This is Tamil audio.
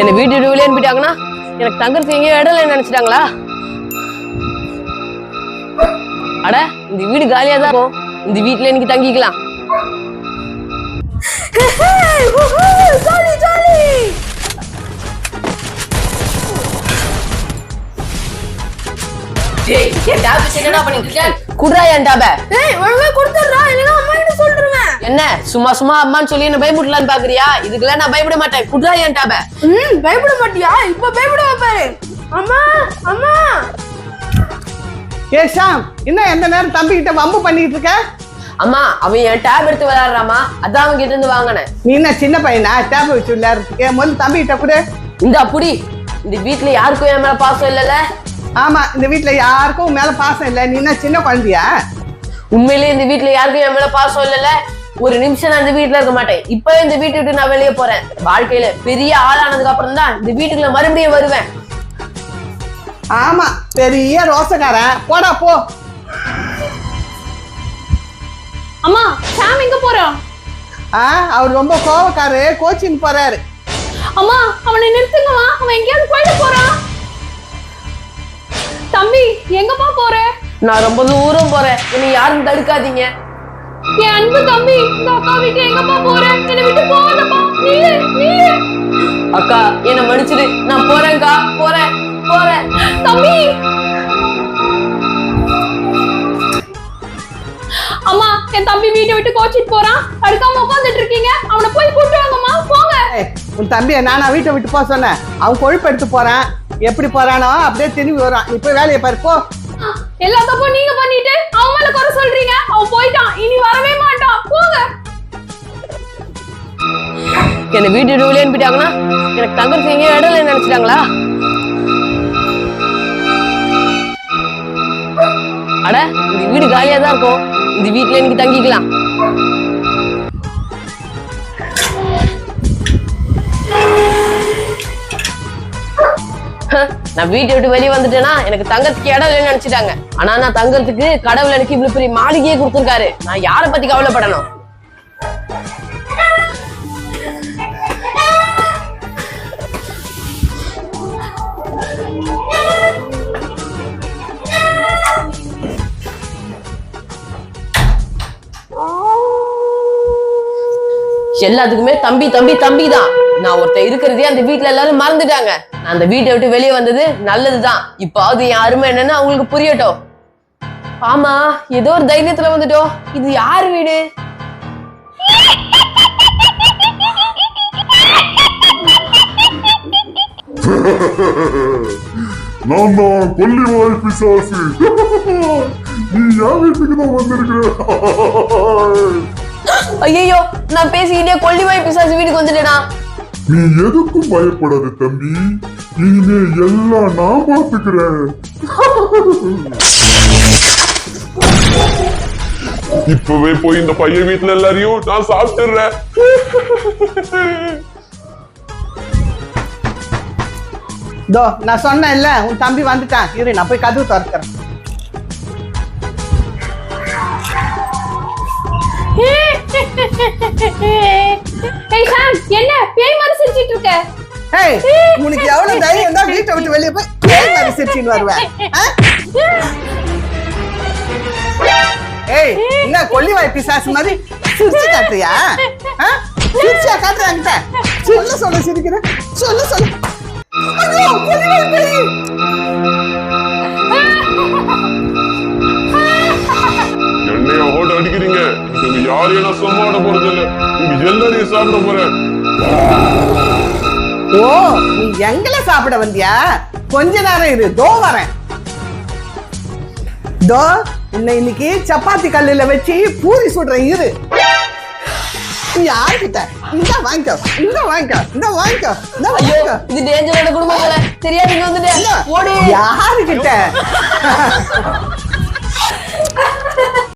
என்னை வீட்டு வெளியே அனுப்பிட்டாங்கன்னா எனக்கு தங்கறதுக்கு எங்கேயும் இடம் இல்லைன்னு நினைச்சிட்டாங்களா? அட இந்த வீடு காலியா தான் இருக்கும். இந்த வீட்டுல இன்னைக்கு தங்கிக்கலாம். குடுறா என் டேப. ஏய் ஒழுங்கா கொடுத்துடுறா இல்லைன்னா என்ன சும்மா சும்மா அம்மான்னு சொல்லி என்ன பயமுடலான்னு பாக்குறியா? இதுக்கெல்லாம் நான் பயப்பட மாட்டேன். குடுறா என் டேப ம் பயப்பட மாட்டியா? இப்ப பயப்பட பாரு. அம்மா அம்மா. ஏ ஷாம் என்ன எந்த நேரம் தம்பி கிட்ட வம்பு பண்ணிட்டு இருக்க? அம்மா அவன் என் டேப் எடுத்து விளையாடுறாமா அதான் அவங்க கிட்ட இருந்து வாங்கினேன். நீ என்ன சின்ன பையனா? டேப் வச்சு விளையாடுறதுக்கு. முதல்ல தம்பி கிட்ட கூட. இந்த புடி. இந்த வீட்ல யாருக்கும் என் மேல பாசம் இல்லல ஆமா இந்த வீட்ல யாருக்கும் மேல பாசம் இல்ல. நீ என்ன சின்ன குழந்தையா? உண்மையிலேயே இந்த வீட்ல யாருக்கும் என் மேல பாசம் இல்லல ஒரு நிமிஷம் நான் இந்த வீட்ல இருக்க மாட்டேன். இப்பவே இந்த வீட்டை விட்டு நான் வெளியே போறேன். வாழ்க்கையில பெரிய ஆளானதுக்கு அப்புறம் தான் இந்த வீட்டுக்குள்ள மறுபடியும் வருவேன். ஆமா பெரிய ரோசக்காரன். போடா போ. அம்மா சாம் எங்க போறான் ஆ அவர் ரொம்ப கோவக்காரு கோச்சிங் போறாரு. அம்மா அவனை நிறுத்துங்கம்மா. அவன் எங்கேயாவது போயிட்டு போறான் தம்பி எங்கப்பா போற? நான் ரொம்ப தூரம் போறேன். என்னை யாரும் தடுக்காதீங்க. என் அன்பு தம்பி இந்த அக்கா வீட்டுல எங்கப்பா போற? என்னை விட்டு போகாதப்பா. நீயே நீயே. அக்கா என்ன மன்னிச்சிடு. நான் போறேன்க்கா போறேன் போறேன். தம்பி. அம்மா என் தம்பி வீட்டை விட்டு கோச்சிட்டு போறான். அடுக்காம உட்காந்துட்டு இருக்கீங்க. அவனை போய் கூட்டு வாங்கம்மா. போங்க. உன் தம்பியை நானா வீட்டை விட்டு போக சொன்னேன். அவன் கொழுப்பு எடுத்து போறான். எப்படி போறானோ அப்படியே திரும்பி வரான் போய் வேலையை பாரு போ. எல்லா தப்பும் நீங்க பண்ணிட்டு. என்னை வீட்டு விட்டு வெளியே அனுப்பிட்டாங்கன்னா எனக்கு தங்குறதுக்கு எங்கேயும் இடம் இல்லைன்னு நினைச்சிட்டாங்களா? அட இந்த வீடு காலியா தான் இருக்கும். இந்த வீட்டுல இன்னைக்கு தங்கிக்கலாம். நான் வீட்டை விட்டு வெளியே வந்துட்டேன்னா எனக்கு தங்கறதுக்கு இடம் இல்லைன்னு நினைச்சிட்டாங்க. ஆனா நான் தங்கறதுக்கு கடவுள் எனக்கு இவ்வளவு பெரிய மாளிகையே கொடுத்துருக்காரு. நான் யாரை பத்தி கவலைப்படணும்? எல்லாத்துக்குமே தம்பி தம்பி தம்பி தான் நான் ஒருத்தன் இருக்கிறதே அந்த வீட்ல எல்லாரும் மறந்துட்டாங்க. நான் அந்த வீட்டை விட்டு வெளியே வந்தது நல்லதுதான். இப்பாவது என் அருமை என்னன்னு அவங்களுக்கு புரியட்டும். ஆமா ஏதோ ஒரு தைரியத்துல வந்துட்டோம் இது யார் வீடு? நான் தான் கொல்லிவாய் பிசாசு. நீ யார் வீட்டுக்கு தான் வந்திருக்க ஐயோ நான் பேசிக்கிட்டே கொல்லிவாய் பிசாசு வீட்டுக்கு வந்துட்டேனா? நீ எதுக்கும் பயப்படாத தம்பி. இனிமே எல்லாம் நான் பாத்துக்கிறேன் இப்பவே போய் இந்த பையன் வீட்டுல எல்லாரையும் நான் சாப்பிட்டுறேன். தோ நான் சொன்னேன்ல உன் தம்பி வந்துட்டான். இரு நான் போய் கதவு திறக்கிறேன். ஏய் சாம் என்ன? பேய் மாதிரி சிரிச்சிட்டு இருக்க. ஏய் உனக்கு எவ்வளவு தைரியம் தான் வீட்டை விட்டு வெளியே போய் பேய் மாதிரி சிரிச்சின்னு வருவேன். ஆ? ஏய் என்ன கொல்லிவாய் பிசாசு மாதிரி சிரிச்சு காட்டுறியா? காட்டுறாங்க சொல்ல சொல்ல சிரிக்கிற சொல்ல சொல்ல. ஐயோ, கொல்லிவாய் பேய். என்னைய ஓட்ட அடிக்கிறீங்க. நீங்க யாரையும் நான் சும்மா எல்லாரையும் சாப்பிட போறேன் ஓ நீ எங்கள சாப்பிட வந்தியா? கொஞ்ச நேரம் இரு தோ வரேன். தோ உன்னை இன்னைக்கு சப்பாத்தி கல்லுல வச்சு பூரி சுடுறேன் இரு. நீ யாருக்கிட்ட இந்த வாங்கிக்கோ இந்த வாங்கிக்கோ இந்த வாங்கிக்கோ இந்த வாங்கிக்கோ. இது டேஞ்சரான குடும்பம் போல தெரியாதீங்க வந்துட்டேன் ஓடு. யாருக்கிட்ட?